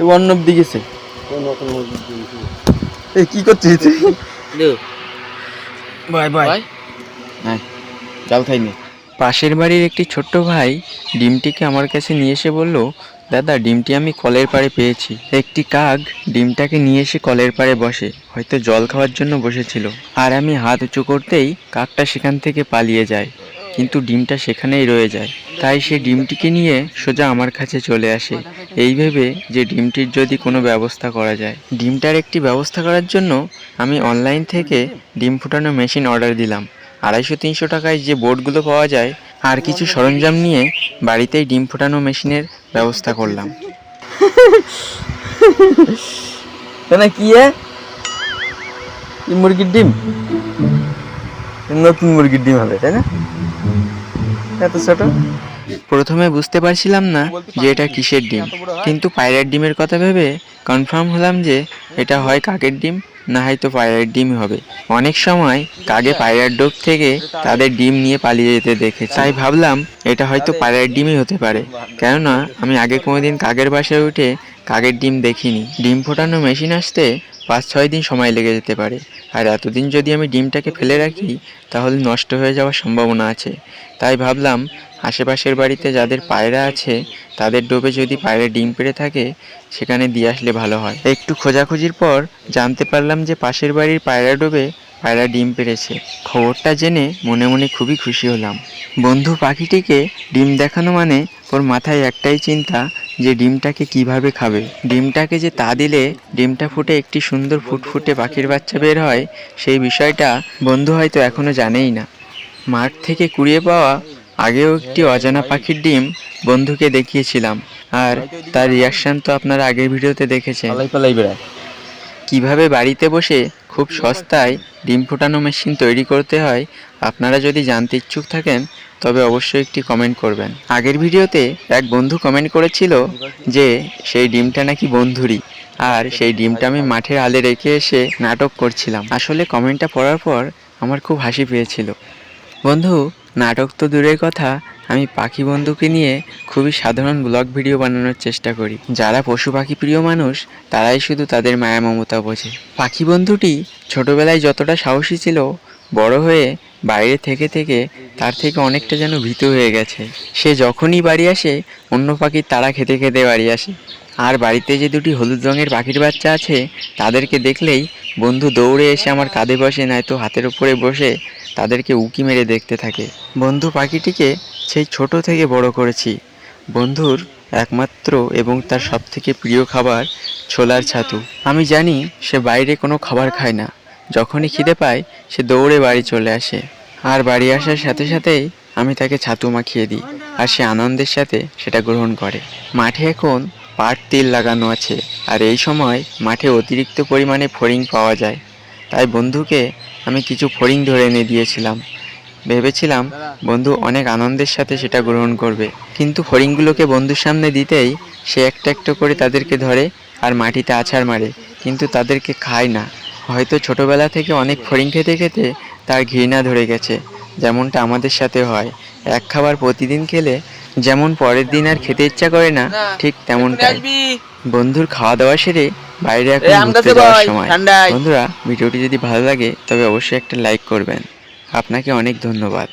এ অন্য দিকে নতুন এই কি করছিস বাই বাই। হ্যাঁ জাল খাইনি পাশের বাড়ির একটি ছোট্ট ভাই ডিমটিকে আমার কাছে নিয়ে এসে বলল দাদা ডিমটি আমি কলের পাড়ে পেয়েছি। একটি কাক ডিমটাকে নিয়ে এসে কলের পাড়ে বসে হয়তো জল খাওয়ার জন্য বসেছিল। আর আমি হাত উঁচু করতেই কাকটা সেখান থেকে পালিয়ে যায়। কিন্তু ডিমটা সেখানেই রয়ে যায়। তাই সে ডিমটিকে নিয়ে সোজা আমার কাছে চলে আসে। এই ভেবে যে ডিমটির যদি কোনো ব্যবস্থা করা যায়। ডিমটার একটি ব্যবস্থা করার জন্য আমি অনলাইন থেকে ডিম ফুটানো মেশিন অর্ডার দিলাম। আড়াইশো তিনশো টাকায় যে বোর্ডগুলো পাওয়া যায় আর কিছু সরঞ্জাম নিয়ে বাড়িতেই ডিম ফোটানো মেশিনের ব্যবস্থা করলাম। কি মুরগির ডিম? নতুন মুরগির ডিম হবে, তাই না? এত ছোট? প্রথমে বুঝতে পারছিলাম না যে এটা কিসের ডিম। কিন্তু পায়রার ডিমের কথা ভেবে কনফার্ম হলাম যে এটা হয় কাকের ডিম। না হয়তো পায়রার ডিমই হবে। অনেক সময় কাকে পায়রার ডোক থেকে তাদের ডিম নিয়ে পালিয়ে যেতে দেখে তাই ভাবলাম, এটা হয়তো পায়রার ডিমই হতে পারে। কেননা, আমি আগে কোনোদিন কাকের বাসায় উঠে কাকের ডিম দেখিনি। ডিম ফোটানো মেশিন আসতে পাঁচ ছয় দিন সময় লেগে যেতে পারে। আর এতদিন যদি আমি ডিমটাকে ফেলে রাখি, তাহলে নষ্ট হয়ে যাওয়ার সম্ভাবনা আছে। তাই ভাবলাম, আশেপাশের বাড়িতে যাদের পায়রা আছে তাদের ডোবে যদি পায়রা ডিম পেড়ে থাকে, সেখানে দিয়ে আসলে ভালো হয়। একটু খোঁজাখুঁজির পর জানতে পারলাম যে পাশের বাড়ির পায়রা ডোবে পায়রা ডিম পেড়েছে। খবরটা জেনে মনে মনে খুবই খুশি হলাম। বন্ধু পাখিটিকে ডিম দেখানো মানে ওর মাথায় একটাই চিন্তা যে ডিমটাকে কীভাবে খাবে। ডিমটাকে যে তা দিলে ডিমটা ফুটে একটি সুন্দর ফুটফুটে পাখির বাচ্চা বের হয়, সেই বিষয়টা বন্ধু হয়তো এখনও জানেই না। মাঠ থেকে কুড়িয়ে পাওয়া আগেও একটি অজানা পাখির ডিম বন্ধুকে দেখিয়েছিলাম আর তার রিয়াকশন তো আপনারা আগের ভিডিওতে দেখেছেন। কীভাবে বাড়িতে বসে খুব সস্তায় ডিম ফোটানো মেশিন তৈরি করতে হয় আপনারা যদি জানতে ইচ্ছুক থাকেন তবে অবশ্যই একটি কমেন্ট করবেন। আগের ভিডিওতে এক বন্ধু কমেন্ট করেছিল যে সেই ডিমটা নাকি বন্ধুরই আর সেই ডিমটা আমি মাঠের আলে রেখে এসে নাটক করছিলাম। আসলে কমেন্টটা পড়ার পর আমার খুব হাসি পেয়েছিল। বন্ধু নাটক তো দূরের কথা, আমি পাখি বন্ধুকে নিয়ে খুবই সাধারণ ব্লগ ভিডিও বানানোর চেষ্টা করি। যারা পশু পাখি প্রিয় মানুষ, তারাই শুধু তাদের মায়া মমতা বোঝে। পাখি বন্ধুটি ছোটবেলায় যতটা সাহসী ছিল, বড় হয়ে বাইরে থেকে থেকে তার থেকে অনেকটা যেন ভীত হয়ে গেছে। সে যখনই বাড়ি আসে, অন্য পাখির তারা খেতে খেতে বাড়ি আসে। আর বাড়িতে যে দুটি হলুদ রঙের পাখির বাচ্চা আছে, তাদেরকে দেখলেই বন্ধু দৌড়ে এসে আমার কাঁধে বসে, নয়তো হাতের উপরে বসে তাদেরকে উকি মেরে দেখতে থাকে। বন্ধু পাখিটিকে সেই ছোট থেকে বড় করেছি। বন্ধুর একমাত্র এবং তার সবথেকে প্রিয় খাবার ছোলার ছাতু। আমি জানি সে বাইরে কোনো খাবার খায় না। যখনই খিদে পায়, সে দৌড়ে বাড়ি চলে আসে। আর বাড়ি আসার সাথে সাথেই আমি তাকে ছাতু মাখিয়ে দিই আর সে আনন্দের সাথে সেটা গ্রহণ করে। মাঠে এখন পাট তিল লাগানো আছে আর এই সময় মাঠে অতিরিক্ত পরিমাণে ফড়িং পাওয়া যায়। তাই বন্ধুকে আমি কিছু ফড়িং ধরে এনে দিয়েছিলাম। ভেবেছিলাম বন্ধু অনেক আনন্দের সাথে সেটা গ্রহণ করবে। কিন্তু ফড়িংগুলোকে বন্ধুর সামনে দিতেই সে একটা একটা করে তাদেরকে ধরে আর মাটিতে আছাড় মারে কিন্তু তাদেরকে খায় না। হয়তো ছোটবেলা থেকে অনেক ফড়িং খেতে খেতে তার ঘৃণা ধরে গেছে যেমনটা আমাদের সাথে হয়। এক খাবার প্রতিদিন খেলে যেমন পরের দিন আর খেতে ইচ্ছা করে না ঠিক তেমনটাই। বন্ধুর খাওয়া দাওয়া সেরে বাইরে এখন ঘুরতে যাওয়ার সময়। বন্ধুরা ভিডিওটি যদি ভালো লাগে তবে অবশ্যই একটা লাইক করবেন। আপনাকে অনেক ধন্যবাদ।